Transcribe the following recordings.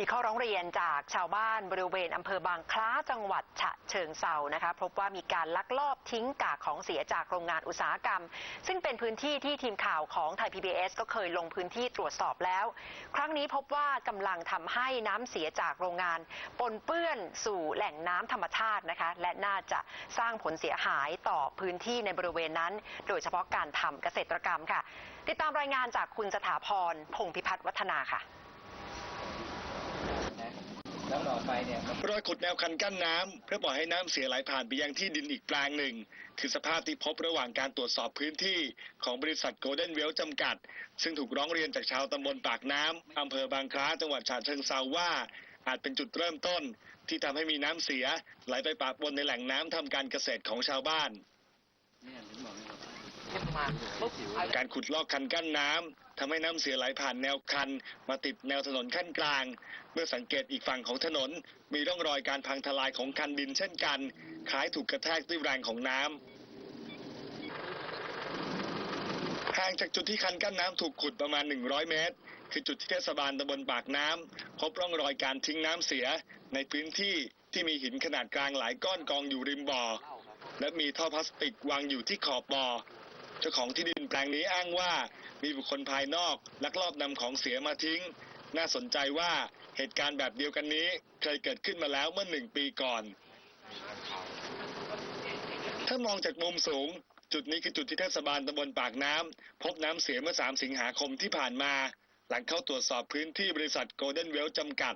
มีข้อร้องเรียนจากชาวบ้านบริเวณอำเภอบางคล้าจังหวัดฉะเชิงเซานะคะพบว่ามีการลักลอบทิ้งกากของเสียจากโรงงานอุตสาหกรรม ซึ่งเป็นพื้นที่ที่ทีมข่าวของไทย PBS ก็เคยลงพื้นที่ตรวจสอบแล้ว ครั้งนี้พบว่ากำลังทำให้น้ำเสียจากโรงงาน ปนเปื้อนสู่แหล่งน้ำธรรมชาตินะคะและน่าจะสร้างผลเสียหายต่อพื้นที่ในบริเวณนั้น โดยเฉพาะการทำเกษตรกรรมค่ะ ติดตามรายงานจากคุณสถาพรพงพิพัฒน์วัฒนาค่ะ แล้วต่อไปเนี่ยรอยขุดแนวคันกั้นน้ำเพื่อปล่อยให้น้ำเสียไหลผ่านไปยังที่ดินอีกแปลงหนึ่ง คือสภาพที่พบระหว่างการตรวจสอบพื้นที่ของบริษัทโกลเด้นเวลจำกัด ซึ่งถูกร้องเรียนจากชาวตำบลปากน้ำอำเภอบางคล้าจังหวัดฉะเชิงเซาว่าอาจเป็นจุดเริ่มต้น ที่ทำให้มีน้ำเสีย ไหลไปปะปนในแหล่งน้ำทำการเกษตรของชาวบ้านการขุดลอกคันกั้นน้ำ ทำให้น้ำเสียไหลผ่านแนวคัน มาติดแนวถนนขั้นกลาง เมื่อสังเกตอีกฝั่งของถนน มีร่องรอยการพังทลายของคันดินเช่นกัน คล้ายถูกกระแทกด้วยแรงของน้ำห่างจากจุดที่คันกั้นน้ำถูกขุดประมาณ 100 เมตร คือจุดที่เทศบาลตำบลปากน้ำพบร่องรอยการทิ้งน้ำเสีย ในพื้นที่ที่มีหินขนาดกลางหลายก้อนกองอยู่ริมบ่อ และมีท่อพลาสติกวางอยู่ที่ขอบบ่อเจ้าของที่ดินแปลงนี้อ้างว่า มีบุคคลภายนอก ลักลอบนำของเสียมาทิ้ง น่าสนใจว่าเหตุการณ์แบบเดียวกันนี้ เคยเกิดขึ้นมาแล้วเมื่อหนึ่งปีก่อน ถ้ามองจากมุมสูง จุดนี้คือจุดที่เทศบาลตำบลปากน้ำพบน้ำเสียเมื่อ 3 สิงหาคมที่ผ่านมา หลังเข้าตรวจสอบพื้นที่บริษัทโกลเด้นเวลจำกัด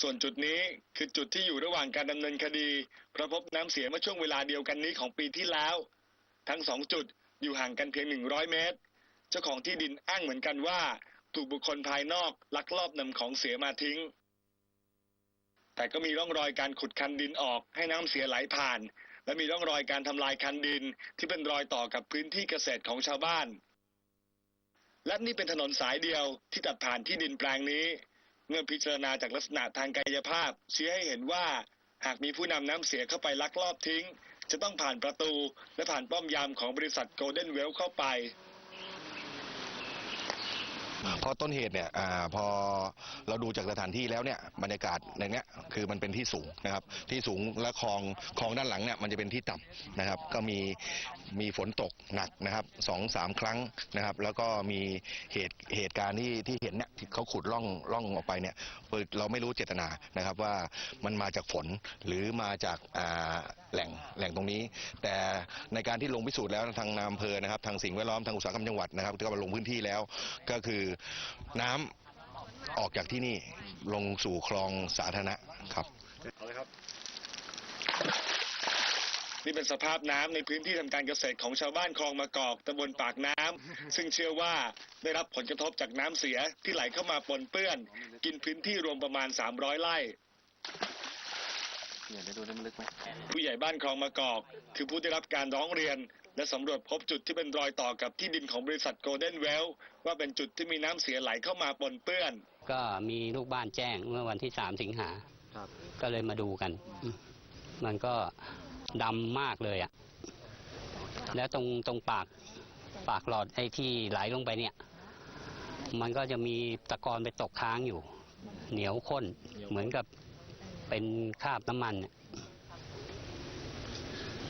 ส่วนจุดนี้คือจุดที่อยู่ระหว่างการดำเนินคดีเพราะพบน้ำเสียเมื่อช่วงเวลาเดียวกันนี้ของปีที่แล้ว ทั้งสองจุด อยู่ห่างกันเพียง 100 เมตร เจ้าของที่ดินอ้างเหมือนกันว่า ถูกบุคคลภายนอกลักลอบนำของเสียมาทิ้ง แต่ก็มีร่องรอยการขุดคันดินออกให้น้ำเสียไหลผ่าน และมีร่องรอยการทำลายคันดินที่เป็นรอยต่อกับพื้นที่เกษตรของชาวบ้าน และนี่เป็นถนนสายเดียวที่ตัดผ่านที่ดินแปลงนี้ เมื่อพิจารณาจากลักษณะทางกายภาพชี้ให้เห็นว่าหากมีผู้นำน้ำเสียเข้าไปลักลอบทิ้ง จะต้องผ่านประตูและผ่านป้อมยามของบริษัทโกลเด้นเวลเข้าไป เพราะต้นเหตุเนี่ยอพอเราดูจากสถานที่แล้วเนี่ยบรรยากาศในเนี้ยคือมันเป็นที่สูงนะครับ ที่สูงและคลองคลองด้านหลังเนี่ยมันจะเป็นที่ต่ำนะครับ ก็มีมีฝนตกหนักนะครับสองสามครั้งนะครับ แล้วก็มีเหตุเหตุการณ์ที่ที่เห็นเนี่ยที่เขาขุดร่องร่องออกไปเนี่ยเราไม่รู้เจตนานะครับว่ามันมาจากฝนหรือมาจากาแหล่งแหล่งตรงนี้ แต่ในการที่ลงพิสูจน์แล้วทางนาำเภอนะครับทางสิ่งแวดล้อมทางอุตสาหกรรมจังหวัดนะครับก็มาลงพื้นที่แล้วก็คือน้ำออกจากที่นี่ลงสู่คลองสาธารณะครับเอาเลยครับ นี่เป็นสภาพน้ำในพื้นที่ทำการเกษตรของชาวบ้านคลองมะกอกตำบลปากน้ำซึ่งเชื่อว่าได้รับผลกระทบจากน้ำเสียที่ไหลเข้ามาปนเปื้อน กินพื้นที่รวมประมาณ 300 ไร่ ผู้ใหญ่บ้านคลองมะกอก คือผู้ได้รับการร้องเรียน และสำรวจพบจุดที่เป็นรอยต่อกับที่ดินของบริษัทโกลเด้นเวลว่าเป็นจุดที่มีน้ำเสียไหลเข้ามาปนเปื้อน ก็มีลูกบ้านแจ้งเมื่อวันที่สามสิงหาก็เลยมาดูกันอืมมันก็ดำมากเลยอะ่ะ แล้วตรงตรงปากปากหลอดไอ้ที่ไหลลงไปเนี่ย มันก็จะมีตะกอนไปตกค้างอยู่ เหนียวข้นเหมือนกับ เป็นคราบน้ำมันน่ะ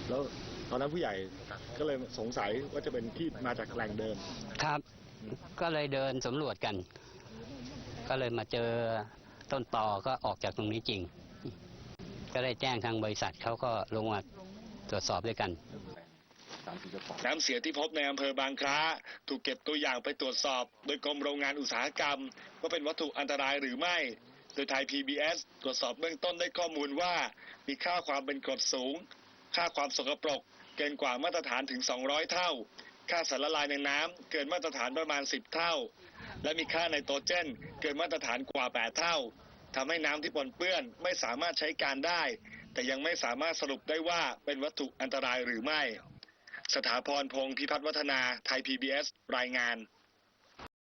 แล้วตอนนั้นผู้ใหญ่ก็เลยสงสัยว่าจะเป็นที่มาจากแหล่งเดิม ครับ ก็เลยเดินสำรวจกัน ก็เลยมาเจอต้นตอก็ออกจากตรงนี้จริง ก็ได้แจ้งทางบริษัทเขาก็ลงมาตรวจสอบด้วยกันน้ำเสียที่พบในอำเภอบางคล้า ถูกเก็บตัวอย่างไปตรวจสอบ โดยกรมโรงงานอุตสาหกรรม ว่าเป็นวัตถุอันตรายหรือไม่ โดยไทย PBS ตรวจสอบเบื้องต้นได้ข้อมูลว่า มีค่าความเป็นกรดสูง ค่าความสกปรก เกินกว่ามาตรฐานถึง 200 เท่า ค่าสารละลายในน้ำเกินมาตรฐานประมาณ 10 เท่า และมีค่าไนโตรเจน เกินมาตรฐานกว่า 8 เท่าทำให้น้ำที่ปนเปื้อนไม่สามารถใช้การได้ แต่ยังไม่สามารถสรุปได้ว่าเป็นวัตถุอันตรายหรือไม่ สถาพรพงศ์พิพัฒน์วัฒนาไทย PBS รายงาน